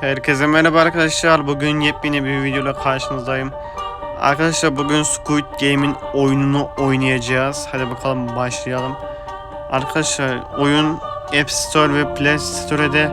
Herkese merhaba arkadaşlar. Bugün yepyeni bir videoyla karşınızdayım. Arkadaşlar bugün Squid Game'in oyununu oynayacağız. Hadi bakalım başlayalım. Arkadaşlar oyun App Store ve Play Store'de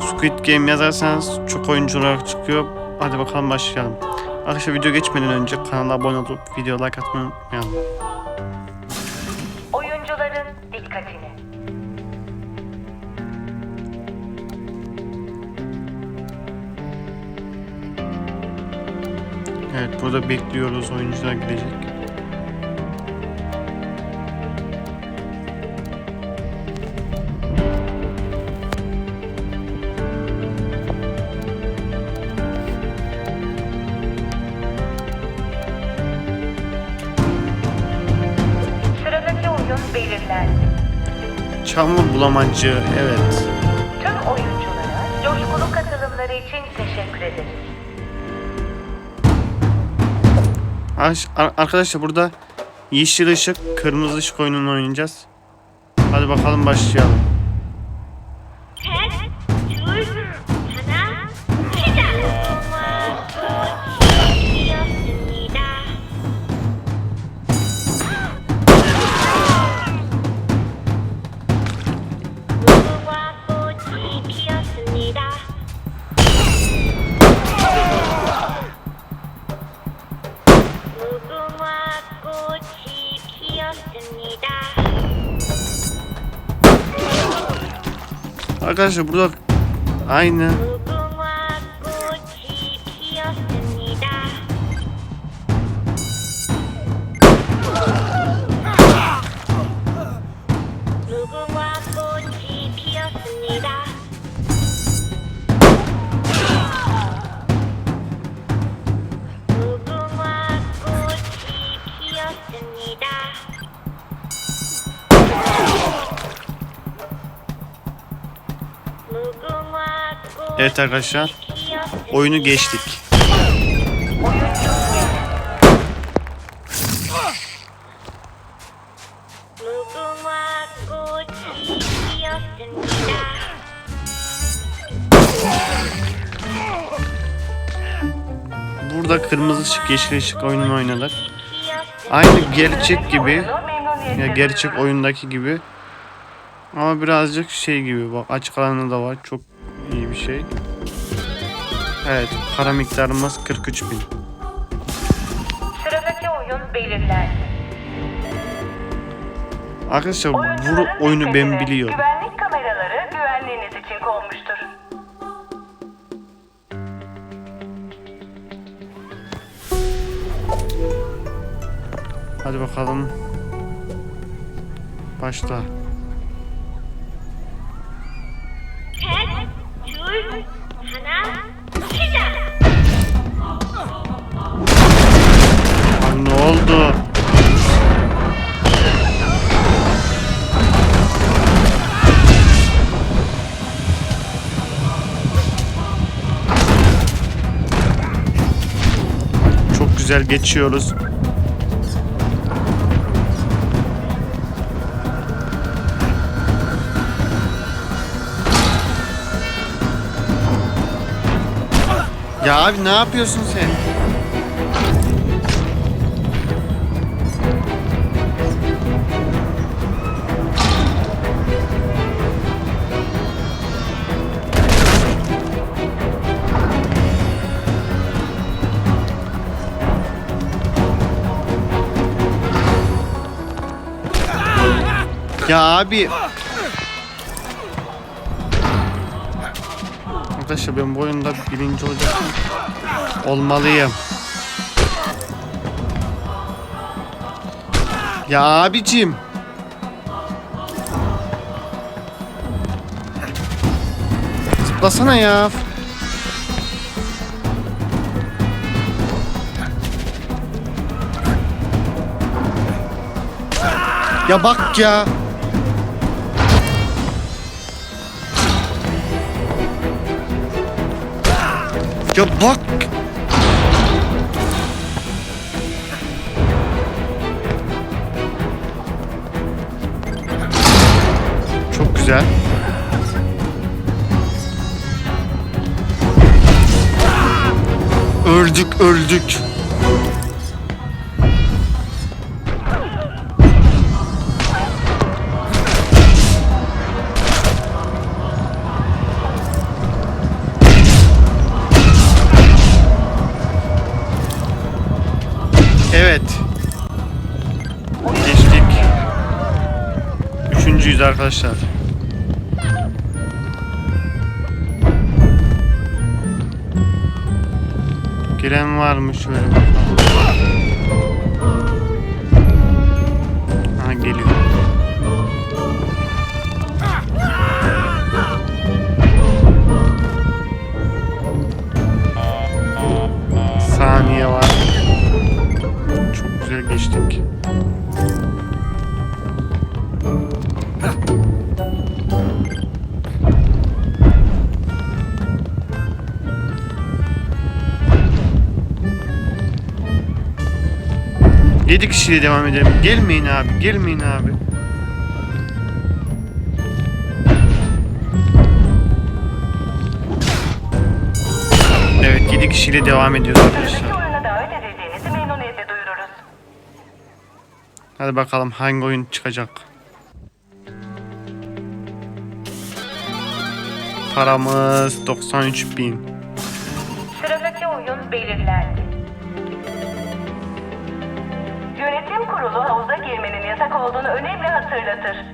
Squid Game yazarsanız çok oyuncu olarak çıkıyor. Hadi bakalım başlayalım. Arkadaşlar video geçmeden önce kanala abone olup video like atmayı unutmayalım. Burada bekliyoruz oyuncular belirlendi. Çamur bulamacı evet. Tüm oyunculara coşkulu katılımları için teşekkür ederiz. Arkadaşlar burada yeşil ışık, kırmızı ışık oyununu oynayacağız. Hadi bakalım başlayalım. Arkadaşlar burada aynı Evet arkadaşlar. Oyunu geçtik. Burada kırmızı ışık yeşil ışık oyununu oynadık. Aynı gerçek gibi ya gerçek oyundaki gibi ama birazcık şey gibi bak açık alanı da var çok iyi bir şey. Evet para miktarımız 43 bin. Sıradaki oyun belirlendi. Arkadaşlar bu oyunu ben biliyorum. Güvenlik kameraları güvenliğiniz için konmuştur. Hadi bakalım. Başla. Oldu? Çok güzel geçiyoruz. Ya abi ne yapıyorsun sen? Ya abi. Arkadaşlar ben bu oyunda birinci olacağım. Olmalıyım. Ya abicim. Zıplasana ya. Ya bak ya. Ya bak. Çok güzel. Öldük öldük. güçlüyüz arkadaşlar. Giren var mı şöyle? 7 kişiyle devam edelim. Gelmeyin abi, gelmeyin abi. Evet, 7 kişiyle devam ediyoruz arkadaşlar. Hadi bakalım hangi oyun çıkacak. Paramız 93 bin. söyletir.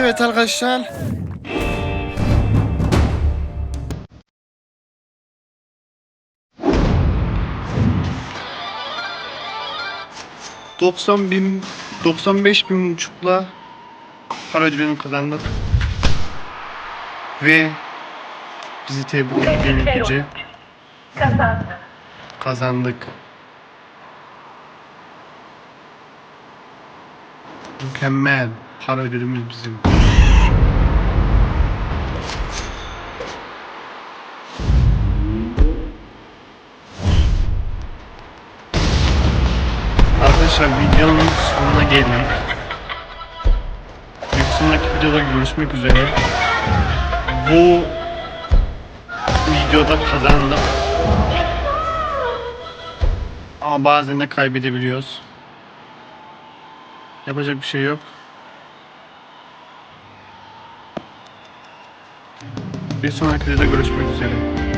Evet arkadaşlar. Doksan bin, 95 bin buçukla para ödülünü kazandık. Ve bizi tebrik edici kazandık. Mükemmel. Para ödülümüz bizim. Arkadaşlar videonun sonuna geldik. Bir sonraki videoda görüşmek üzere. Bu videoda kazandım. Ama bazen de kaybedebiliyoruz. Yapacak bir şey yok. Bir sonraki videoda görüşmek üzere.